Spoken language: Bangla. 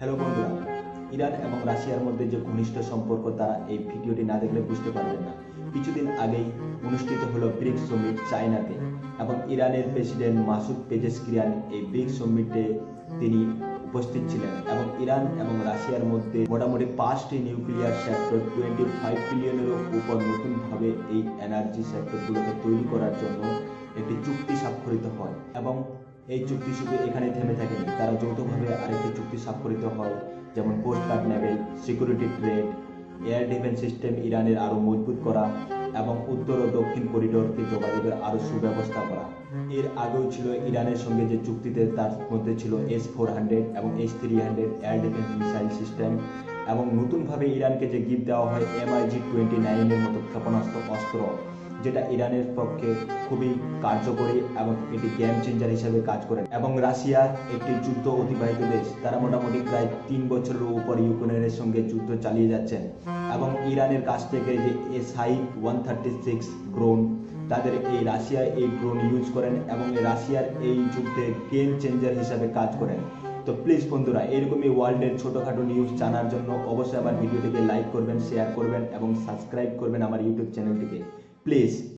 হ্যালো বন্ধুরা, ইরান এবং রাশিয়ার মধ্যে যে ঘনিষ্ঠ সম্পর্ক তা এই ভিডিওটি না দেখলে বুঝতে পারবেন না। কিছুদিন আগেই অনুষ্ঠিত হলো ব্রিক্স সমিট চায়নাতে এবং ইরানের প্রেসিডেন্ট মাসুদ পেজেসকিরিয়ান এই ব্রিক্স সমিটে তিনি উপস্থিত ছিলেন এবং ইরান এবং রাশিয়ার মধ্যে মোটামুটি পাঁচটি নিউক্লিয়ার সেক্টর টোয়েন্টি ফাইভ বিলিয়নেরও উপর নতুনভাবে এই এনার্জি সেক্টরগুলোকে তৈরি করার জন্য একটি চুক্তি স্বাক্ষরিত হয় এবং এই চুক্তি শুধু এখানে থেমে থাকেনি, তারা যৌথভাবে আরেকটি চুক্তি স্বাক্ষরিত হয়, যেমন coast guard naval security trade air defence system ইরানের আরও মজবুত করা এবং উত্তর ও দক্ষিণ করিডোরকে যোগাযোগের আরও সুব্যবস্থা করা। এর আগেও ছিল ইরানের সঙ্গে যে চুক্তিতে তার মধ্যে ছিল এস ফোর হান্ড্রেড এবং S three hundred air defence missile system এবং নতুনভাবে ইরানকে যে গিফট দেওয়া হয় এমআইজি টোয়েন্টি নাইনের মতো ক্ষেপণাস্ত্র, অস্ত্র যেটা ইরানের পক্ষে খুবই কার্যকরী এবং এটি গেম চেঞ্জার হিসেবে কাজ করে। এবং রাশিয়া একটি যুদ্ধ অতিবাহিত দেশ, তারা মোটামুটি প্রায় তিন বছরের উপর ইউক্রেনের সঙ্গে যুদ্ধ চালিয়ে যাচ্ছেন। এবং ইরানের কাছ থেকে যে SI one thirty six drone তাদের এই রাশিয়া এই ড্রোন ইউজ করেন এবং রাশিয়ার এই যুদ্ধে গেম চেঞ্জার হিসাবে কাজ করেন। তো প্লিজ বন্ধুরা, এরকমই ওয়ার্ল্ডের ছোটোখাটো নিউজ জানার জন্য অবশ্যই আমার ভিডিওটিকে লাইক করবেন শেয়ার করবেন এবং সাবস্ক্রাইব করবেন আমার ইউটিউব চ্যানেলটিকে প্লিজ